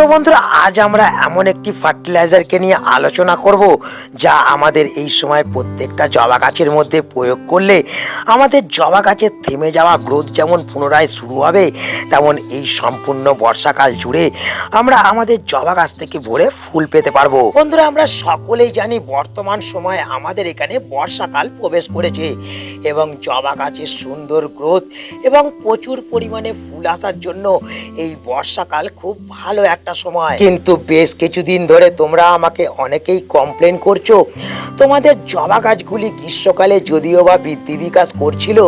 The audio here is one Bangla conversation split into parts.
তো বন্ধুরা, আজ আমরা এমন একটি ফার্টিলাইজারকে নিয়ে আলোচনা করব যা আমাদের এই সময় প্রত্যেকটা জবা গাছের মধ্যে প্রয়োগ করলে আমাদের জবা গাছের থেমে যাওয়া গ্রোথ যেমন পুনরায় শুরু হবে, তেমন এই সম্পূর্ণ বর্ষাকাল জুড়ে আমরা আমাদের জবা গাছ থেকে ভরে ফুল পেতে পারব। বন্ধুরা, আমরা সকলেই জানি বর্তমান সময়ে আমাদের এখানে বর্ষাকাল প্রবেশ করেছে এবং জবা গাছের সুন্দর গ্রোথ এবং প্রচুর পরিমাণে ফুল আসার জন্য এই বর্ষাকাল খুব ভালো একটা সময়। কিন্তু বেশ কিছুদিন ধরে তোমরা আমাকে অনেকেই কমপ্লেন করছ। তোমাদের জবা গাছগুলি গ্রীষ্মকালে যদিও বা বৃদ্ধি বিকাশ করছিল,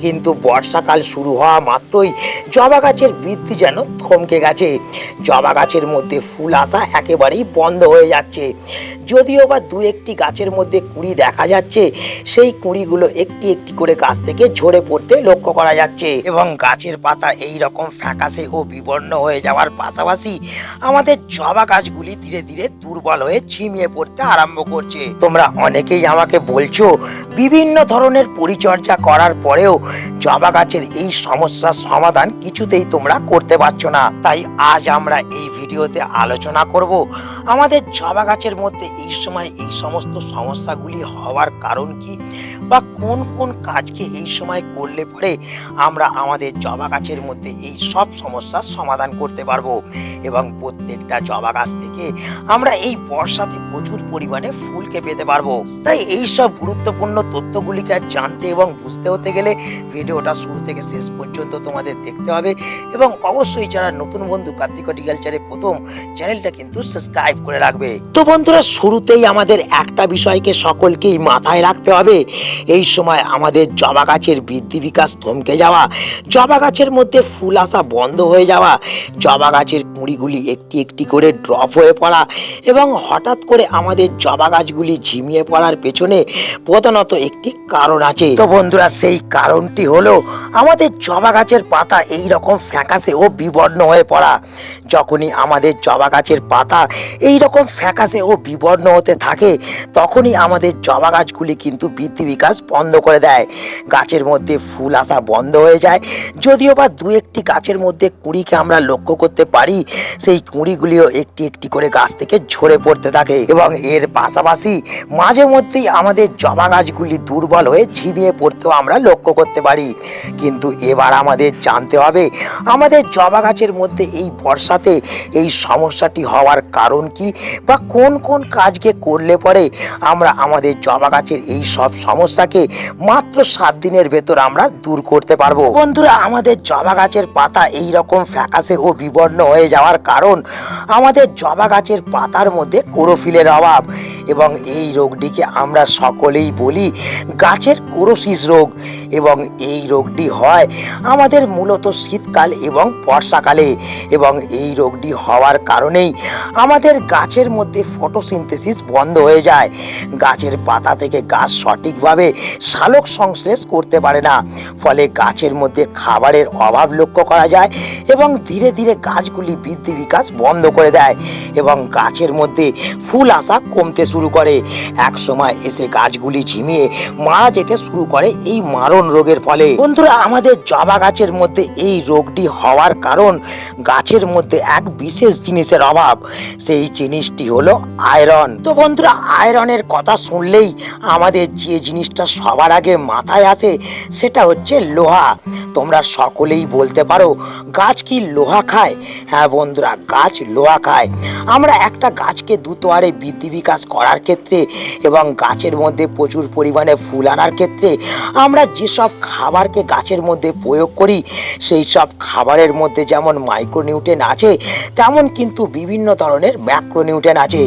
কিন্তু বর্ষাকাল শুরু হওয়া মাত্রই জবা গাছের বৃদ্ধি যেন থমকে গেছে। জবা গাছের মধ্যে ফুল আসা একেবারেই বন্ধ হয়ে যাচ্ছে। যদিও বা দু একটি গাছের মধ্যে কুঁড়ি দেখা যাচ্ছে, সেই কুঁড়িগুলো একটি একটি করে গাছ থেকে ঝরে পড়তে লক্ষ্য করা যাচ্ছে। এবং গাছের পাতা এই রকম ফ্যাকাশে ও বিবর্ণ হয়ে যাওয়ার পাশাপাশি আমাদের জবা গাছগুলি ধীরে ধীরে দুর্বল হয়ে ঝিমিয়ে পড়তে আরম্ভ করছে। তোমরা অনেকেই আমাকে বলছো, বিভিন্ন ধরনের পরিচর্যা করার পরেও জবা গাছের এই সমস্যার সমাধান কিছুতেই তোমরা করতে পারছ না। তাই আজ আমরা এই ভিডিওতে আলোচনা করব, আমাদের জবা গাছের মধ্যে এই সময় এই সমস্ত সমস্যাগুলি হওয়ার কারণ কি বা কোন কোন কাজকে এই সময় করলে পরে আমরা আমাদের জবা গাছের মধ্যে এই সব সমস্যার সমাধান করতে পারব। এবং প্রত্যেকটা জবা গাছ থেকে আমরা এই বর্ষাতে প্রচুর পরিমাণে ফুলকে পেতে পারব। তাই এই সব গুরুত্বপূর্ণ তথ্যগুলিকে জানতে এবং বুঝতে হতে গেলে ভিডিওটা শুরু থেকে শেষ পর্যন্ত তোমাদের দেখতে হবে এবং অবশ্যই যারা নতুন বন্ধু কার্তিক হর্টিকালচারে প্রথম, চ্যানেলটা কিন্তু সাবস্ক্রাইব করে রাখবে। তো বন্ধুরা, শুরুতেই আমাদের একটা বিষয়কে সকলকেই মাথায় রাখতে হবে। এই সময় আমাদের জবা গাছের বৃদ্ধি বিকাশ থমকে যাওয়া, জবা গাছের মধ্যে ফুল আসা বন্ধ হয়ে যাওয়া, জবা গাছের কুঁড়িগুলি একটি একটি করে ড্রপ হয়ে পড়া এবং হঠাৎ করে আমাদের জবা গাছগুলি ঝিমিয়ে পড়ার পেছনে প্রধানত একটি কারণ আছে। তো বন্ধুরা, সেই কারণটি হলো আমাদের জবা গাছের পাতা এই রকম ফ্যাকাশে ও বিবর্ণ হয়ে পড়া। যখনই আমাদের জবা গাছের পাতা এই রকম ফ্যাকাশে ও বিবর্ণ হতে থাকে, তখনই আমাদের জবা গাছগুলি কিন্তু বৃদ্ধি বিকাশ বন্ধ করে দেয়। গাছের মধ্যে ফুল আসা বন্ধ হয়ে যায়। যদিও বা দু একটি গাছের মধ্যে কুঁড়িকে আমরা লক্ষ্য করতে পারি সেই কুঁড়িগুলিও একটি একটি করে গাছ থেকে ঝরে পড়তে থাকে এবং এর পাশাপাশি মাঝে মধ্যেই আমাদের জবা গাছগুলি দুর্বল হয়ে ঝিমিয়ে পড়তেও আমরা লক্ষ্য করতে পারি। কিন্তু এবার আমাদের জানতে হবে, আমাদের জবা গাছের মধ্যে এই বর্ষাতে এই সমস্যাটি হওয়ার কারণ কি বা কোন কোন কাজকে করলে পরে আমরা আমাদের জবা গাছের এই সব সমস্যাকে মাত্র সাত দিনের ভেতর আমরা দূর করতে পারব? বন্ধুরা, আমাদের জবা গাছের পাতা এই রকম ফ্যাকাশে ও বিবর্ণ হয়ে যাওয়ার কারণ আমাদের জবা গাছের পাতার মধ্যে কোরোফিলের অভাব এবং এই রোগটিকে আমরা সকলেই বলি গাছের কোরোসিস রোগ এবং এই রোগটি হয় আমাদের মূলত শীতকাল এবং বর্ষাকালে এবং এই রোগটি হওয়ার কারণেই আমাদের গাছের মধ্যে ফটোসিনথেসিস বন্ধ হয়ে যায়। গাছের পাতা থেকে গাছ সঠিকভাবে শালক সংশ্লেষ করতে পারে না। ফলে গাছের মধ্যে খাবারের অভাব লক্ষ্য করা যায় এবং ধীরে ধীরে গাছগুলি বৃদ্ধি বিকাশ বন্ধ করে দেয় এবং গাছের মধ্যে ফুল আসা কমতে শুরু করে। এক সময় এসে গাছগুলি ঝিমিয়ে মারা যেতে শুরু করে এই মারণ রোগের ফলে। বন্ধুরা, আমাদের জবা গাছের মধ্যে এই রোগটি হওয়ার কারণ গাছের মধ্যে এক বিশেষ জিনিসের অভাব। সেই জিনিসটি হলো আয়রন। তো বন্ধুরা, আয়রনের কথা শুনলেই আমাদের যে জিনিসটা সবার আগে মাথায় আসে সেটা হচ্ছে লোহা। তোমরা সকলেই বলতে পারো, গাছ কি লোহা খায়? হ্যাঁ বন্ধুরা গাছ লোহা খায়। আমরা একটা গাছকে দ্রুত হারে বৃদ্ধি বিকাশ করার ক্ষেত্রে এবং গাছের মধ্যে প্রচুর পরিমাণে ফুল আনার ক্ষেত্রে আমরা যেসব খাবারকে গাছের মধ্যে প্রয়োগ করি, সেই সব খাবারের মধ্যে যেমন মাইক্রোনিউট্রেন আছে, তেমন কিন্তু বিভিন্ন ধরনের ম্যাক্রোনিউট্রেন আছে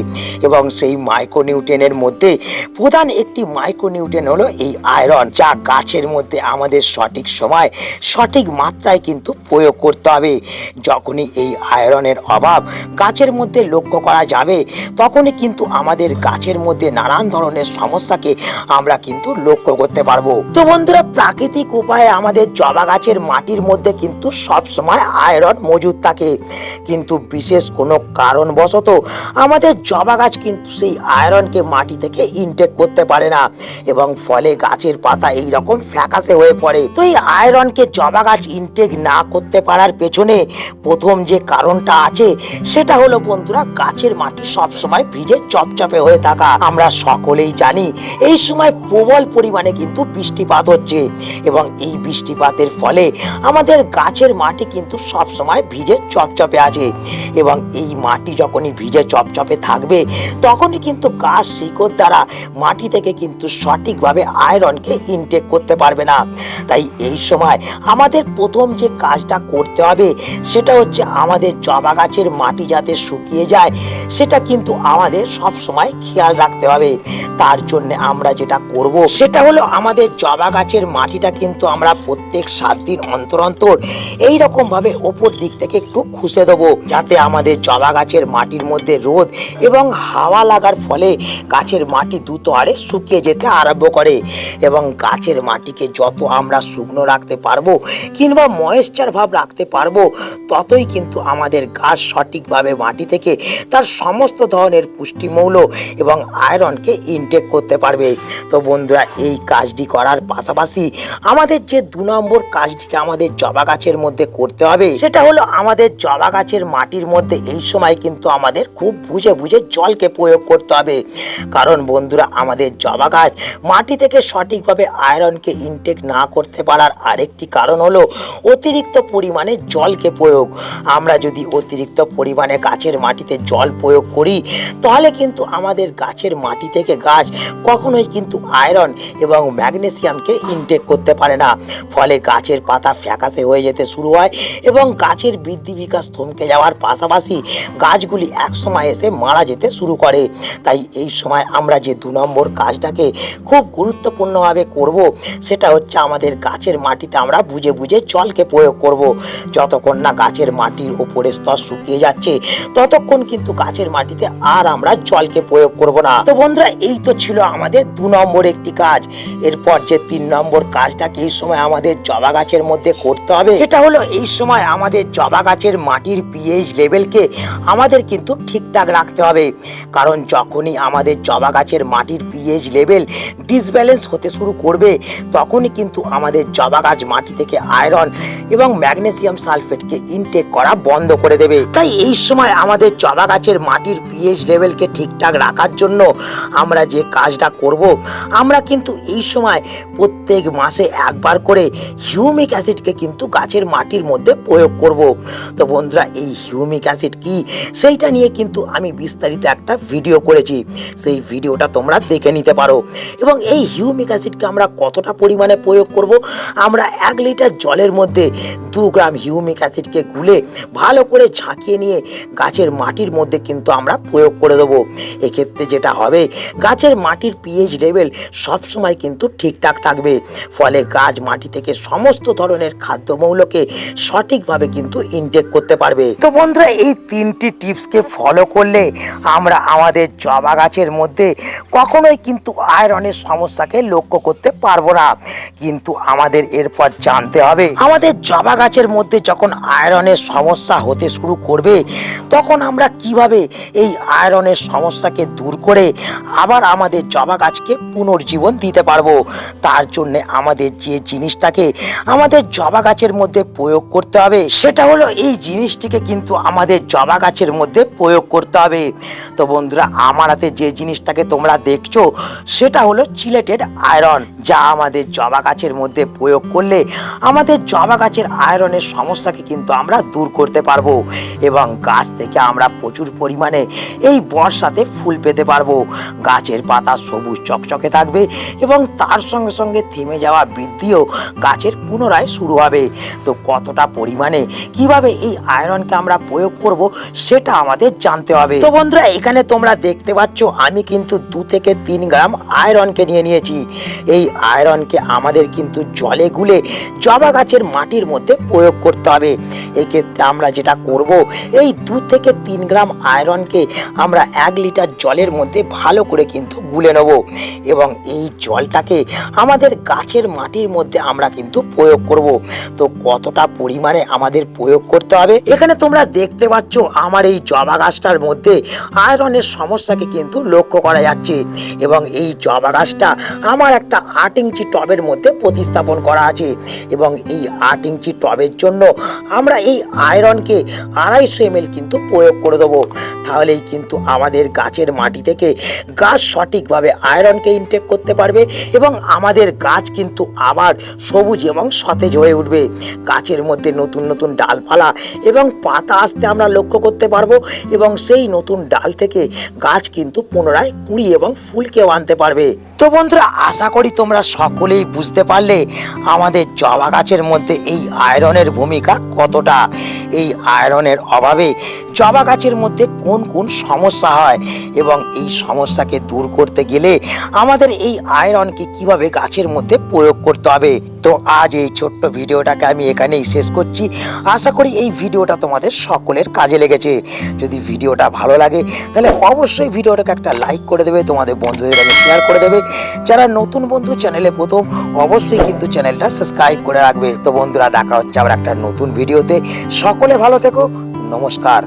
এবং সেই মাইক্রোনিউট্রেনের মধ্যে প্রধান একটি মাইক্রোনিউট্রেন হলো এই আয়রন যা গাছের মধ্যে আমাদের সঠিক সময় সঠিক মাত্রায় কিন্তু প্রয়োগ করতে হবে। যখনই এই আয়রনের অভাব গাছের মধ্যে লক্ষ্য করা যাবে, তখনই কিন্তু আমাদের গাছের মধ্যে নানান ধরনের সমস্যাকে আমরা কিন্তু লক্ষ্য করতে পারব। তো বন্ধুরা, প্রাকৃতিক উপায়ে আমাদের জবা গাছের মাটির মধ্যে কিন্তু সব সময় আয়রন মজুদ থাকে। কিন্তু বিশেষ কোনো কারণবশত আমাদের জবা গাছ কিন্তু সেই আয়রনকে মাটি থেকে ইনটেক করতে পারে না এবং ফলে গাছের পাতা এই রকম ফ্যাকাশে হয়ে পড়ে। তো এই আয়রনকে জবা গাছ ইনটেক না করতে পারার পেছনে প্রথম যে কারণটা আছে। সেটা হলো বন্ধুরা, গাছের মাটি সব সময় ভিজে চপচপে হয়ে থাকা। আমরা সকলেই জানি, এই সময় প্রবল পরিমাণে কিন্তু বৃষ্টিপাত হচ্ছে। এবং এই বৃষ্টিপাতের ফলে আমাদের গাছের মাটি কিন্তু সব সময় ভিজে চপচপে আছে। এবং এই মাটি যখনই ভিজে চপচপে থাকবে, তখনই কিন্তু গাছ শিকড় দ্বারা মাটি থেকে কিন্তু সঠিকভাবে আয়রনকে ইনটেক করতে পারবে না। তাই এই সময় আমাদের প্রথম যে কাজটা করতে হবে, সেটা হচ্ছে আমাদের জবা গাছের মাটি যাতে শুকিয়ে যায়, সেটা কিন্তু আমাদের সব সময় খেয়াল রাখতে হবে। তার জন্য আমরা যেটা করব, সেটা হলো আমাদের জবা গাছের মাটিটা কিন্তু আমরা প্রত্যেক সাত দিন অন্তর অন্তর এই রকম ভাবে ওপর দিক থেকে একটু খুশে দেবো, যাতে আমাদের জবা গাছের মাটির মধ্যে রোদ এবং হাওয়া লাগার ফলে গাছের মাটি দ্রুত হারে শুকিয়ে যেতে আরম্ভ করে এবং গাছের মাটিকে যত আমরা শুকনো রাখতে পারব কিংবা ময়েশ্চার ভাব রাখতে পারব, ততই কিন্তু আমাদের গাছ সঠিকভাবে মাটি থেকে তার সমস্ত ধরনের পুষ্টিমৌল এবং আয়রনকে ইনটেক করতে পারবে। তো বন্ধুরা, এই কাজটি করার পাশাপাশি আমাদের যে দু নম্বর কাজটিকে আমাদের জবা গাছের মধ্যে করতে হবে, সেটা হলো আমাদের জবা গাছের মাটির মধ্যে এই সময় কিন্তু আমাদের খুব বুঝে বুঝে জলকে প্রয়োগ করতে হবে। কারণ বন্ধুরা, আমাদের জবা গাছ মাটি থেকে সঠিকভাবে আয়রনকে ইনটেক না করতে পারার আরেকটি কারণ হলো অতিরিক্ত পরিমাণে জলকে প্রয়োগ। আমরা যদি অতিরিক্ত পরিমাণে গাছের মাটিতে জল প্রয়োগ করি, তাহলে কিন্তু আমাদের গাছের মাটি থেকে গাছ কখনোই কিন্তু আয়রন এবং ম্যাগনেসিয়ামকে ইনটেক করতে পারে না। ফলে গাছের পাতা ফ্যাকাশে হয়ে যেতে শুরু হয় এবং গাছের বৃদ্ধি বিকাশ থমকে যাওয়ার পাশাপাশি গাছগুলি একসময় এসে মারা যেতে শুরু করে। তাই এই সময় আমরা যে দু নম্বর কাজটাকে খুব গুরুত্বপূর্ণভাবে করব, সেটা হচ্ছে আমাদের গাছের মাটিতে আমরা বুঝে বুঝে জলকে প্রয়োগ করব। যতক্ষণ না গাছের মাটির ওপরের স্তর শুকিয়ে যাচ্ছে। ততক্ষণ কিন্তু গাছের মাটিতে আর আমরা জলকে প্রয়োগ করব না। তো বন্ধুরা, এই তো ছিল আমাদের দু নম্বর একটি কাজ। এরপর যে তিন নম্বর কাজটাকে এই সময় আমাদের জবা গাছের মধ্যে করতে হবে, সেটা হলো এই সময় আমাদের জবা গাছের মাটির পিএইচ লেভেলকে আমাদের কিন্তু ঠিকঠাক রাখতে হবে। কারণ যখনই আমাদের জবা গাছের মাটির পিএইচ লেভেল ডিসব্যালেন্স হতে শুরু করবে, তখনই কিন্তু আমাদের জবা গাছ মাটি থেকে আয়রন এবং ম্যাগনেসিয়াম সালফেটকে ইনটেক করা বন্ধ করে দেবে। তাই এই সময় আমাদের জবা গাছের মাটির পিএইচ লেভেলকে ঠিকঠাক রাখার জন্য আমরা যে কাজটা করব, আমরা কিন্তু এই সময় প্রত্যেক মাসে একবার করে হিউমিক অ্যাসিডকে কিন্তু গাছের মাটির মধ্যে প্রয়োগ করব। তো বন্ধুরা, এই হিউমিক অ্যাসিড কি? সেইটা নিয়ে কিন্তু আমি বিস্তারিত একটা ভিডিও করেছি। সেই ভিডিওটা তোমরা দেখে নিতে পারো। এবং এই হিউমিক অ্যাসিডকে আমরা কতটা পরিমাণে প্রয়োগ করব? আমরা এক লিটার জলের মধ্যে দু গ্রাম হিউমিক অ্যাসিডকে গুলে ভালো করে ঝাঁকিয়ে নিয়ে গাছের মাটির মধ্যে কিন্তু আমরা প্রয়োগ করে দেবো। এক্ষেত্রে যেটা হবে, গাছের মাটির পিএইচ লেভেল সবসময় কিন্তু ঠিকঠাক থাকবে। ফলে গাছ মাটি থেকে সমস্ত ধরনের খাদ্যমৌলকে সঠিকভাবে কিন্তু ইনটেক করতে পারবে। তো বন্ধুরা, এই তিনটি টিপসকে ফলো করলে আমরা আমাদের জবা গাছের মধ্যে কখনোই কিন্তু আয়রনের সমস্যাকে লক্ষ্য করতে পারব না। কিন্তু আমাদের এরপর জানতে হবে, আমাদের জবা গাছের মধ্যে যখন আয়রনের সমস্যা হতে শুরু করবে, তখন আমরা কীভাবে এই আয়রনের সমস্যাকে দূর করে আবার আমাদের জবা গাছকে পুনর্জীবন দিতে পারব? তার জন্য আমাদের যে জিনিসটাকে আমাদের জবা গাছের মধ্যে প্রয়োগ করতে হবে, সেটা হলো এই জিনিসটিকে কিন্তু আমাদের জবা গাছের মধ্যে প্রয়োগ করতে হবে। তো বন্ধুরা, আমার হাতে যে জিনিসটাকে তোমরা দেখছ, সেটা হলো চিলেটেড আয়রন, যা আমাদের জবা গাছের মধ্যে প্রয়োগ করলে আমাদের জবা গাছের আয়রনের সমস্যাকে কিন্তু আমরা দূর করতে পারব। এবং গাছ থেকে আমরা প্রচুর পরিমাণে এই বর্ষাতে ফুল পেতে পারব। গাছের পাতা সবুজ চকচকে থাকবে এবং তার সঙ্গে সঙ্গে থেমে যাওয়া বৃদ্ধিও গাছের পুনরায় শুরু হবে। তো কতটা পরিমাণে, কীভাবে এই আয়রনকে আমরা প্রয়োগ করব সেটা আমাদের জানতে হবে। তো বন্ধুরা, এখানে তোমরা দেখতে পাচ্ছ, আমি কিন্তু দু থেকে তিন গ্রাম আয়রনকে নিয়ে নিয়েছি। এই আয়রনকে আমাদের কিন্তু জলে গুলে জবা গাছের মাটির মধ্যে প্রয়োগ করতে হবে। এক্ষেত্রে আমরা যেটা করব এই দু থেকে তিন গ্রাম আয়রনকে আমরা এক লিটার জলের মধ্যে ভালো করে কিন্তু গুলে নেব এবং এই জলটাকে আমাদের গাছের মাটির মধ্যে আমরা কিন্তু প্রয়োগ করব। তো কতটা পরিমাণে আমাদের প্রয়োগ করতে হবে? এখানে তোমরা দেখতে পাচ্ছ আমার এই জবা গাছটার মধ্যে আয়রনের সমস্যাকে কিন্তু লক্ষ্য করা যাচ্ছে এবং এই জবা গাছটা আমার একটা আট ইঞ্চি টবের মধ্যে প্রতিস্থাপন করা আছে এবং এই আট ইঞ্চি টবের জন্য আমরা এই আয়রনকে আড়াইশো এম কিন্তু প্রয়োগ করে দেবো। তাহলেই কিন্তু আমাদের গাছের মাটি থেকে গাছ সঠিকভাবে আয়রনকে ইনটেক করতে পারবে এবং আমাদের গাছ কিন্তু আবার সবুজ এবং সতেজ হয়ে উঠবে। গাছের মধ্যে নতুন নতুন ডালপালা এবং পাতা আসতে আমরা লক্ষ্য করতে পারব এবং সেই নতুন ডাল থেকে গাছ কিন্তু পুনরায় কুড়ি এবং ফুলকেও আনতে পারবে। তো বন্ধুরা, আশা করি তোমরা সকলেই বুঝতে পারলে আমাদের জবা গাছের মধ্যে এই আয়রনের ভূমিকা কতটা। এই আয়রনের অভাবে জবা গাছের মধ্যে কোন কোন সমস্যা হয়? এবং এই সমস্যাকে দূর করতে গেলে আমাদের এই আয়রনকে কীভাবে গাছের মধ্যে প্রয়োগ করতে হবে? তো আজ এই ছোট্ট ভিডিওটাকে আমি এখানেই শেষ করছি। আশা করি এই ভিডিওটা তোমাদের সকলের কাজে লেগেছে। যদি ভিডিওটা ভালো লাগে, তাহলে অবশ্যই ভিডিওটাকে একটা লাইক করে দেবে, তোমাদের বন্ধুদের কাছে শেয়ার করে দেবে। যারা নতুন বন্ধু চ্যানেলে প্রথম, অবশ্যই কিন্তু চ্যানেলটা সাবস্ক্রাইব করে রাখবে। তো বন্ধুরা, দেখা হচ্ছে আবার একটা নতুন ভিডিওতে। সকলে ভালো থেকো, নমস্কার।